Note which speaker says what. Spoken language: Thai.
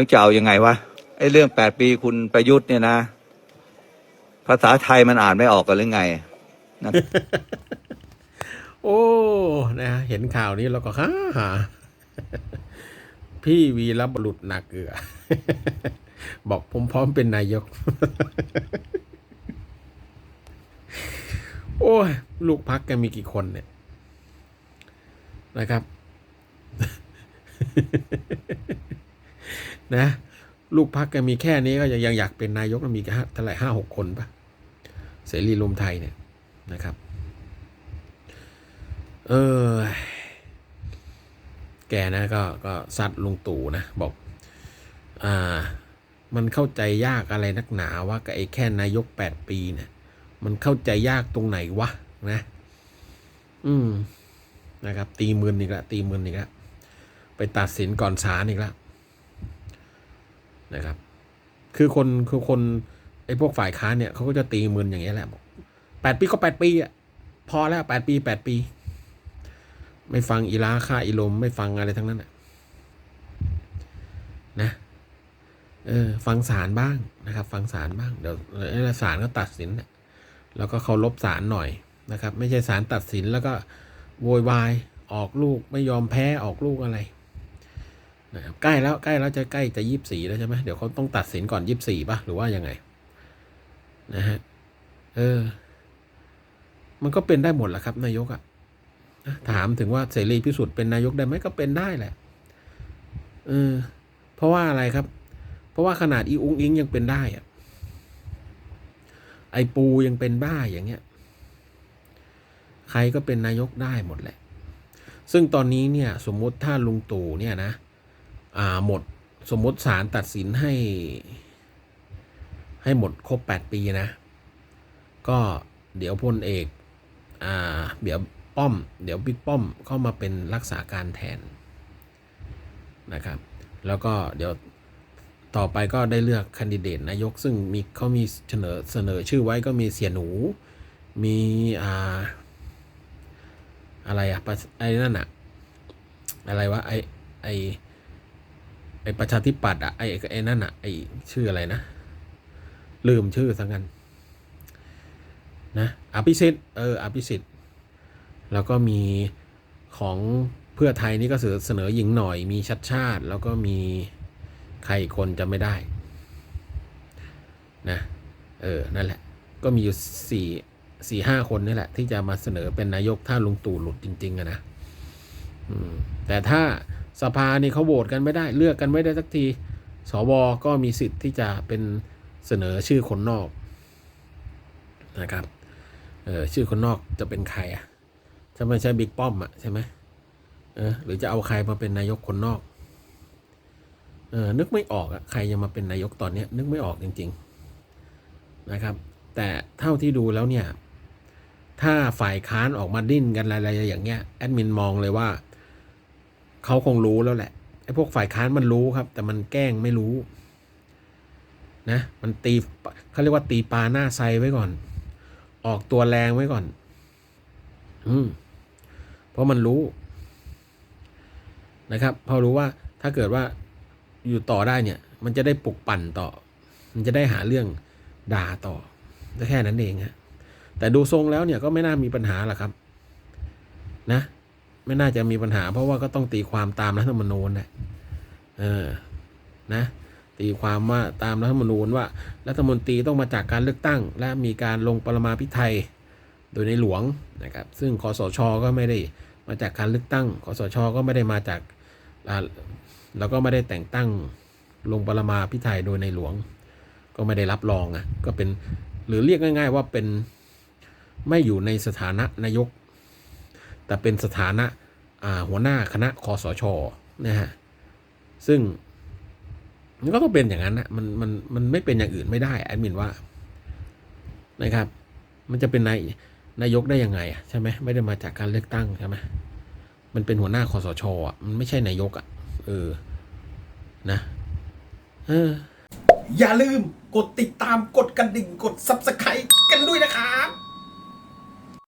Speaker 1: แล้วจะเอายังไงวะไอ้เรื่องแปดปีคุณประยุทธ์เนี่ยนะ ภาษาไทยมันอ่านไม่ออกกันหรือไงนะ
Speaker 2: โอ้นะเห็นข่าวนี้เราก็ฮ่าหาพี่วีรบุรุษหนักเกลือบอกผมพร้อมเป็นนายก โอ้ย ลูกพักแกมีกี่คนเนี่ย นะครับ นะลูกพักแกมีแค่นี้ก็ยังอยากเป็นนายกมีแค่เท่าไหร่ห้าหกคนปะเสรีรวมไทยเนี่ยนะครับ เออ แกนะก็ก็ซัดลุงตู่นะ บอก อ่า มันเข้าใจยากอะไรนักหนาว่ากับไอ้แค่นายกแปดปีเนี่ยมันเข้าใจยากตรงไหนวะนะ อืมนะครับ ตีมืนอีกแล้วตีมืนอีกแล้วไปตัดสินก่อนศาลอีกแล้ว นะครับ คือคนคือคนไอ้พวกฝ่ายค้านเนี่ยเขาก็จะตีมืนอย่างเงี้ยแหละบอกแปดปีก็แปดปีอะพอแล้วแปดปีแปดปี ไม่ฟังอีลาค่าอีลม ไม่ฟังอะไรทั้งนั้นนะนะเออฟังศาลบ้างนะครับ ฟังศาลบ้างเดี๋ยวเดี๋ยวศาลก็ตัดสินแล้วก็เคารพศาลหน่อยนะครับ ไม่ใช่ศาลตัดสินแล้วก็โวยวายออกลูกไม่ยอมแพ้ออกลูกอะไร นะครับใกล้แล้วใกล้แล้วจะใกล้จะยี่สิบสี่แล้วใช่ไหมเดี๋ยวเขาต้องตัดสินก่อนยี่สิบสี่ป่ะหรือว่ายังไง นะฮะเออ มันก็เป็นได้หมดแหละครับ นายกอะถามถึงว่าเสรีพิสุทธิ์เป็นนายกได้ไหมก็เป็นได้แหละเออเพราะว่าอะไรครับ เพราะว่าขนาดอีอุ้งอิงยังเป็นได้อะไอปูยังเป็นได้อย่างเงี้ย ใครก็เป็นนายกได้หมดแหละ ซึ่งตอนนี้เนี่ย สมมุติถ้าลุงตู่เนี่ยนะ หมดสมมติศาลตัดสินให้ ให้หมดครบแปดปีนะ ก็เดี๋ยวพลเอกอ่าเดี๋ยวป้อม เดี๋ยวบิ๊กป้อมเข้ามาเป็นรักษาการแทนนะครับ แล้วก็เดี๋ยวต่อไปก็ได้เลือกแคนดิเดตนายก ซึ่งมีเขามีเสนอเสนอชื่อไว้ก็มีเสียหนู มีอ่าอะไรอะไอ้นั่นอะอะไรวะไอไอ ไอประชาธิปัตย์อะไอไอนั่นอะไอชื่ออะไรนะ ลืมชื่อสังกันนะอภิสิทธิ์เอออภิสิทธิ์แล้วก็มีของเพื่อไทยนี่ก็เสนอเสนอหญิงหน่อยมีชัดชาติ แล้วก็มีใครอีกคนจะไม่ได้นะเออนั่นแหละ ก็มีอยู่สี่สี่ห้าคนนี่แหละ ที่จะมาเสนอเป็นนายกถ้าลุงตู่หลุดจริงๆอะนะแต่ถ้า สภานี่เขาโหวตกันไม่ได้ เลือกกันไม่ได้สักที สวก็มีสิทธิ์ที่จะเป็นเสนอชื่อคนนอกนะครับ เออชื่อคนนอกจะเป็นใครอะจะไม่ใช่บิ๊กป้อมอะใช่ไหมเออหรือจะเอาใครมาเป็นนายกคนนอกเออนึกไม่ออกอะใครจะมาเป็นนายกตอนเนี้ย นึกไม่ออกจริง ๆนะครับ แต่เท่าที่ดูแล้วเนี่ย ถ้าฝ่ายค้านออกมาดิ้นกันอะไรๆอย่างเงี้ยแอดมินมองเลยว่า เขาคงรู้แล้วแหละไอ้พวกฝ่ายค้านมันรู้ครับ แต่มันแกล้งไม่รู้นะมันตีเขาเรียกว่าตีปลาหน้าไซไว้ก่อน ออกตัวแรงไว้ก่อน อืมเพราะมันรู้นะครับ พอรู้ว่าถ้าเกิดว่าอยู่ต่อได้เนี่ย มันจะได้ปลุกปั่นต่อ มันจะได้หาเรื่องด่าต่อแค่นั้นเองฮะแต่ดูทรงแล้วเนี่ยก็ไม่น่ามีปัญหาหรอกครับ นะ ไม่น่าจะมีปัญหา เพราะว่าก็ต้องตีความตามรัฐธรรมนูญแหละเออนะตีความว่าตามรัฐธรรมนูญว่ารัฐมนตรีต้องมาจากการเลือกตั้ง และมีการลงปรมาภิไธยโดยในหลวงนะครับ ซึ่งคอสชก็ไม่ได้มาจากการเลือกตั้งคอสชก็ไม่ได้มาจากแล้วก็ไม่ได้แต่งตั้งลงปรมาภิไธยโดยในหลวง ก็ไม่ได้รับรองอะก็เป็นหรือเรียกง่าย ๆ ว่าเป็นไม่อยู่ในสถานะนายก แต่เป็นสถานะ หัวหน้าคณะคอสชนะฮะซึ่งมันก็ต้องเป็นอย่างนั้นนะมันมันมันไม่เป็นอย่างอื่นไม่ได้แอดมินว่านะครับ มันจะเป็นนายนายกได้ยังไงอะใช่ไหมไม่ได้มาจากการเลือกตั้งใช่ไหมมันเป็นหัวหน้าคอสชอะมันไม่ใช่นายกอะเออนะเออ
Speaker 3: อย่าลืมกดติดตามกดกระดิ่งกด Subscribe กันด้วยนะครับ